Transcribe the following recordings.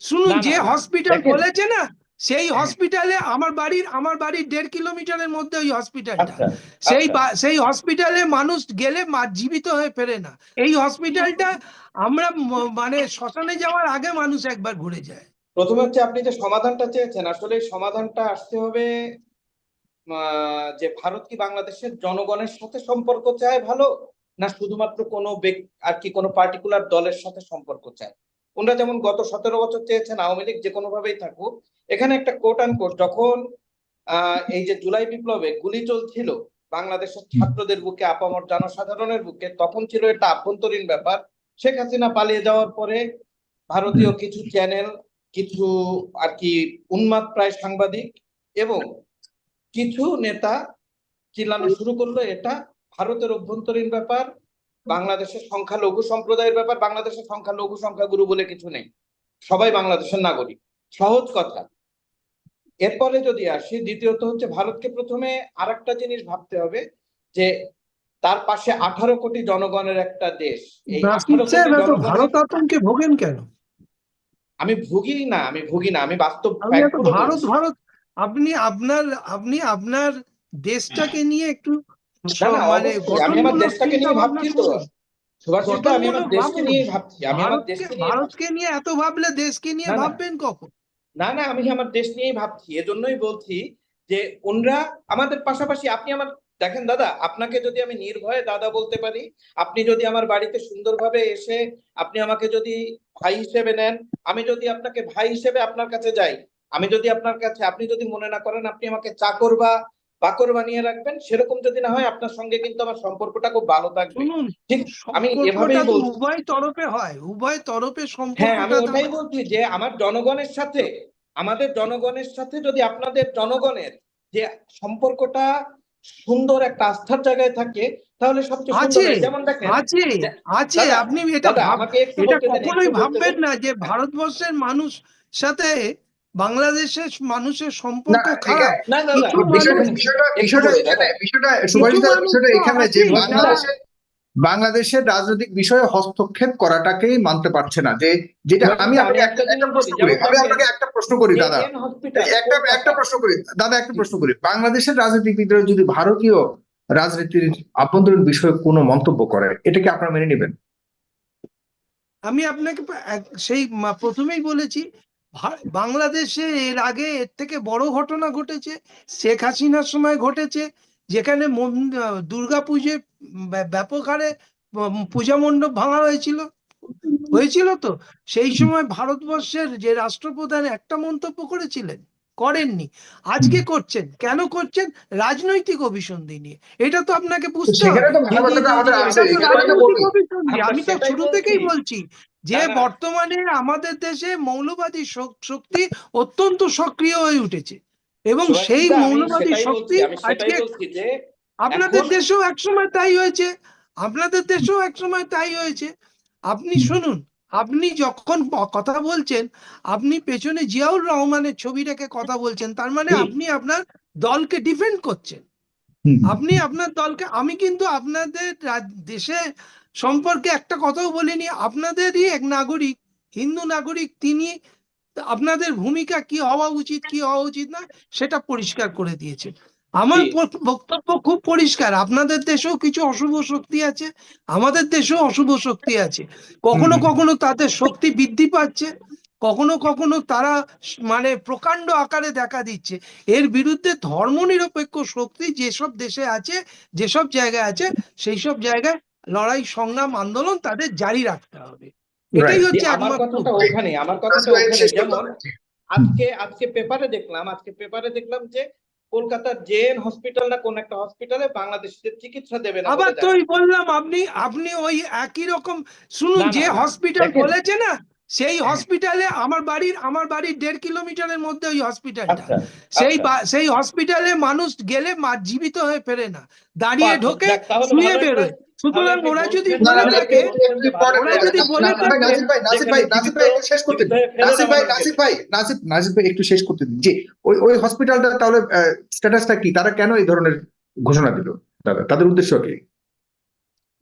শুনুন যে হসপিটাল বলেছে না সেই হ্যাঁ। হসপিটালে আমার বাড়ির আমার বাড়ির দেড় কিলোমিটারের মধ্যে ওই হসপিটালটা আচ্ছা সেই আচ্ছা। সেই হসপিটালে মানুষ গেলে জীবিত হয়ে ফেরে না। এই হসপিটালটা আমরা মানে শ্মশানে যাওয়ার আগে মানুষ একবার ঘুরে যায়। প্রথমে হচ্ছে আপনি যে সমাধানটা চেয়েছেন আসলে সমাধানটা আসতে হবে যে ভারত কি বাংলাদেশের জনগণের সাথে সম্পর্ক চায় ভালো না শুধুমাত্র কোনো ব্যক্তি আর কি কোনো পার্টিকুলার দলের সাথে সম্পর্ক চায়? ওনারা যেমন গত সতেরো বছর চেয়েছেন আওয়ামী লীগ যে কোনোভাবেই থাকুক এখানে একটা কোট আন কোট যখন এই যে জুলাই বিপ্লবে গুলি চলছিল বাংলাদেশের ছাত্রদের বুকে আপামর জনসাধারণের বুকে তখন ছিল এটা আভ্যন্তরীণ ব্যাপার। শেখ হাসিনা পালিয়ে যাওয়ার পরে ভারতীয় কিছু চ্যানেল কিছু আর কি উন্মাদ প্রায় সাংবাদিক এবং কিছু নেতা চিল্লানো শুরু করল। এটা ভারতের অভ্যন্তরীণ ব্যাপার। বাংলাদেশের সংখ্যালঘু সম্প্রদায়ের ব্যাপার বাংলাদেশের সংখ্যালঘু সংখ্যাগুরু বলে কিছু নেই। সবাই বাংলাদেশের নাগরিক। সহজ কথা। এরপরে যদি আসি দ্বিতীয়ত হচ্ছে ভারতকে প্রথমে আরেকটা জিনিস ভাবতে হবে যে তার পাশে আঠারো কোটি জনগণের একটা দেশ। এই নাসির 18 সাহেব কোটি এত জনগণের- ভারত আতঙ্কে ভোগেন কেন? আমি ভুগি না আমি ভুগি না আমি বাস্তব ভারত ভারত আপনি আপনার আপনি আপনার দেশটাকে নিয়ে একটু না না মানে আমি আমার দেশটাকে নিয়ে ভাবছি তো করুন। সুভাষ দা, আমি আমার দেশকে নিয়ে ভাবছি আমি আমার দেশকে নিয়ে ভারতকে নিয়ে এত ভাবলে দেশকে নিয়ে। ভাববেন কখন না না আমি আমার দেশ নিয়েই ভাবছি এজন্যই বলছি যে ওনরা আমাদের পাশাপাশি আপনি আমার দেখেন দাদা আপনাকে যদি আমি নির্ভয়ে দাদা বলতে পারি আপনি যদি আমার বাড়িতে সুন্দরভাবে এসে আপনি আমাকে যদি ভাই হিসেবে নেন আমি যদি আপনাকে ভাই হিসেবে আপনার কাছে যাই আমি যদি আপনার কাছে আপনি যদি মনে না করেন আপনি আমাকে চাকর বা বাকর বানিয়ে রাখবেন সেরকম যদি না হয় আপনার সঙ্গে কিন্তু আমার সম্পর্কটা খুব ভালো থাকবে। ঠিক আমি এভাবেই বলছি। উভয় তরফে হয় উভয় তরফে হ্যাঁ আমি ওটাই বলছি যে আমার জনগণের সাথে আমাদের জনগণের সাথে যদি আপনাদের জনগণের যে সম্পর্কটা সুন্দর একটা আস্থার জায়গায় থাকে তাহলে সবচেয়ে আছে, যেমন দেখেন আছে আছে আপনি এটা আমাকে একটু এটা কখনোই ভাববেন না যে ভারতবর্ষের মানুষ সাথে বাংলাদেশের মানুষের সম্পর্ক খারাপ। বিষয়টা এখানে যে বাংলাদেশের রাজনৈতিক বিষয়ে হস্তক্ষেপ করাটাকেই মানতে পারছে না। যে যেটা আমি আপনাকে একটা প্রশ্ন করি দাদা। একটা একটা প্রশ্ন করি দাদা একটা প্রশ্ন করি। বাংলাদেশের রাজনীতিবিদরা যদি ভারতীয় রাজনীতির আভ্যন্তরীণ বিষয়ে কোনো মন্তব্য করে এটা কি আপনারা মেনে নেবেন? আমি আপনাকে সেই প্রথমেই বলেছি বাংলাদেশে এর আগে এর থেকে বড় ঘটনা ঘটেছে শেখ হাসিনার সময় ঘটেছে যেখানে দুর্গা পুজো ব্যাপক হারে পূজা মণ্ডপ ভাঙা হয়েছিল। হয়েছিল তো? সেই সময় ভারতবর্ষের যে রাষ্ট্রপ্রধান একটা মন্তব্য করেছিলেন করেননি। আজকে করছেন। কেন করছেন? রাজনৈতিক অভিসন্ধি নিয়ে। এটা তো আপনাকে বুঝতে হবে। আমি তো শুরু থেকেই বলছি যে। বর্তমানে আমাদের দেশে মৌলবাদী শক- শক্তি অত্যন্ত সক্রিয় হয়ে উঠেছে। এবং সেই মৌলবাদী শক্তি আজকে আপনাদের দেশেও একসময় তাই হয়েছে। আপনাদের দেশেও একসময় তাই হয়েছে। আপনি শুনুন আপনি যখন কথা বলছেন আপনি পেছনে জিয়াউর রহমানের ছবি রেখে কথা বলছেন তার মানে আপনি আপনার দলকে ডিফেন্ড করছেন। আপনি আপনার দলকে আমি কিন্তু আপনাদের দেশে সম্পর্কে একটা কথাও বলিনি। আপনাদেরই এক নাগরিক হিন্দু নাগরিক তিনি আপনাদের ভূমিকা কি হওয়া উচিত কি হওয়া উচিত না সেটা পরিষ্কার করে দিয়েছেন আমার বক্তব্য খুব পরিষ্কার। আপনাদের দেশেও কিছু অশুভ শক্তি আছে আমাদের দেশেও অশুভ শক্তি আছে। কখনো কখনো তাদের শক্তি বৃদ্ধি পাচ্ছে। কখনো কখনো তারা মানে প্রকাণ্ড আকারে দেখা দিচ্ছে। এর বিরুদ্ধে ধর্মনিরপেক্ষ শক্তি যেসব দেশে আছে যেসব জায়গায় আছে সেই সব জায়গায় লড়াই সংগ্রাম আন্দোলন তাদের জারি রাখতে হবে। এটাই হচ্ছে জি, আমার একমাত্র কথাটা ওখানে আমার কথাটা ওখানে যেমন আজকে আজকে পেপারে দেখলাম আজকে পেপারে দেখলাম যে কলকাতার জেএন হসপিটাল না কোন একটা হসপিটালে বাংলাদেশিদের চিকিৎসা দেবে না আবার বলে তো ওই বললাম আপনি আপনি ওই একই রকম শুনুন যে হসপিটাল বলেছে না সেই হ্যাঁ। হসপিটালে আমার বাড়ির আমার বাড়ির দেড় কিলোমিটারের মধ্যে ওই হসপিটালটা আচ্ছা সেই আচ্ছা। সেই হসপিটালে মানুষ গেলে মা- জীবিত হয়ে ফেরে না দাঁড়িয়ে ঢোকে শুয়ে বেরোয় সুতরাং ওরা যদি বলে থাকে ওরা যদি বলে ভাই, থাকে- নাসির ভাই, নাসির ভাই, একটু শেষ করতে দিন। নাসির ভাই, নাসির ভাই, নাসির, নাসির ভাই, একটু শেষ করতে দিন। যে ওই ওই হসপিটালটা তাহলে স্ট্যাটাসটা কি তারা কেন এই ধরনের ঘোষণা দিল দাদা তাদের উদ্দেশ্য কি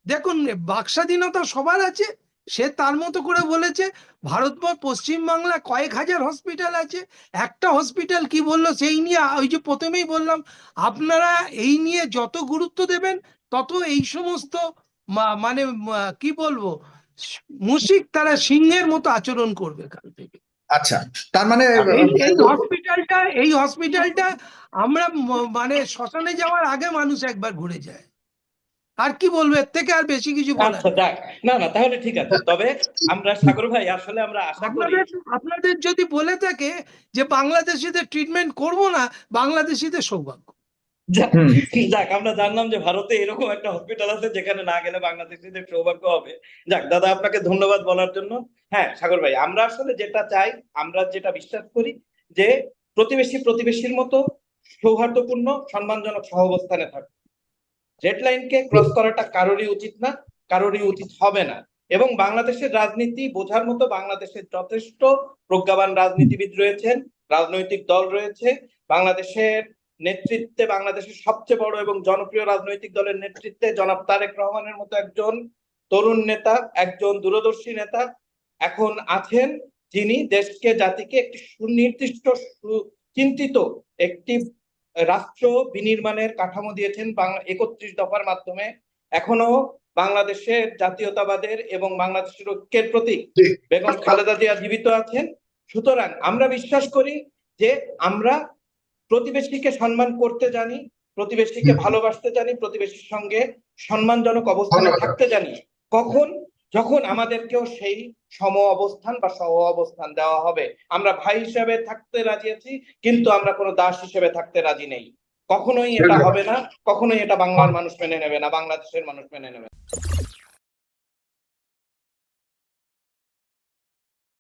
দেখুন বাক স্বাধীনতা সবার আছে সে তার মতো করে বলেছে ভারতবর্ষ পশ্চিমবাংলা কয়েক হাজার হসপিটাল আছে। একটা হসপিটাল কি বলল সেই নিয়ে ওই যে প্রথমেই বললাম আপনারা এই নিয়ে যত গুরুত্ব দেবেন তত এই সমস্ত মানে কি বলব মুশিক তারা সিংহের মতো আচরণ করবে কাল থেকে। আচ্ছা তার মানে হসপিটালটা এই হসপিটালটা আমরা মানে শ্মশানে যাওয়ার আগে মানুষ একবার ঘুরে যায়। আর কি বলব? এর থেকে আর বেশি কিছু বলার আচ্ছা না না তাহলে ঠিক আছে। তবে আমরা সাগর ভাই আসলে আমরা আশা করি আপনাদের যদি বলে থাকে যে বাংলাদেশিদের ট্রিটমেন্ট করব না বাংলাদেশিদের সৌভাগ্য। যাক যাক আমরা জানলাম যে ভারতে এরকম একটা হসপিটাল আছে যেখানে না গেলে বাংলাদেশিদের সৌভাগ্য হবে। যাক দাদা আপনাকে ধন্যবাদ বলার জন্য। হ্যাঁ সাগর ভাই আমরা আসলে যেটা চাই আমরা যেটা বিশ্বাস করি যে প্রতিবেশী প্রতিবেশীর মতো সৌহার্দ্যপূর্ণ সম্মানজনক সহাবস্থানে থাকবে রেড লাইনকে ক্রস করাটা কারোরই উচিত না, কারোরই উচিত হবে না। এবং বাংলাদেশের রাজনীতি বোঝার মতো বাংলাদেশের যথেষ্ট প্রজ্ঞাবান রাজনীতিবিদ রয়েছেন, রাজনৈতিক দল রয়েছে। বাংলাদেশের নেতৃত্বে বাংলাদেশের সবচেয়ে বড় এবং জনপ্রিয় রাজনৈতিক দলের নেতৃত্বে জনাব তারেক রহমানের মতো একজন তরুণ নেতা, একজন দূরদর্শী নেতা এখন আছেন। যিনি দেশকে, জাতিকে একটি সুনির্দিষ্ট চিন্তিত একটি রাষ্ট্র বিনির্মাণের কাঠামো দিয়েছেন বাংলা একত্রিশ দফার মাধ্যমে। এখনও বাংলাদেশের জাতীয়তাবাদের এবং বাংলাদেশের ঐক্যের প্রতি বেগম খালেদা জিয়া জীবিত আছেন। সুতরাং আমরা বিশ্বাস করি যে আমরা প্রতিবেশীকে সম্মান করতে জানি প্রতিবেশীকে ভালোবাসতে জানি প্রতিবেশীর সঙ্গে সম্মানজনক অবস্থানে থাকতে জানি। কখন যখন আমাদেরকেও সেই সম অবস্থান বা সহ অবস্থান দেওয়া হবে আমরা ভাই হিসেবে থাকতে রাজি আছি কিন্তু আমরা কোনো দাস হিসেবে থাকতে রাজি নেই কখনোই এটা হবে না কখনোই এটা বাংলার মানুষ মেনে নেবে না বাংলাদেশের মানুষ মেনে নেবে না।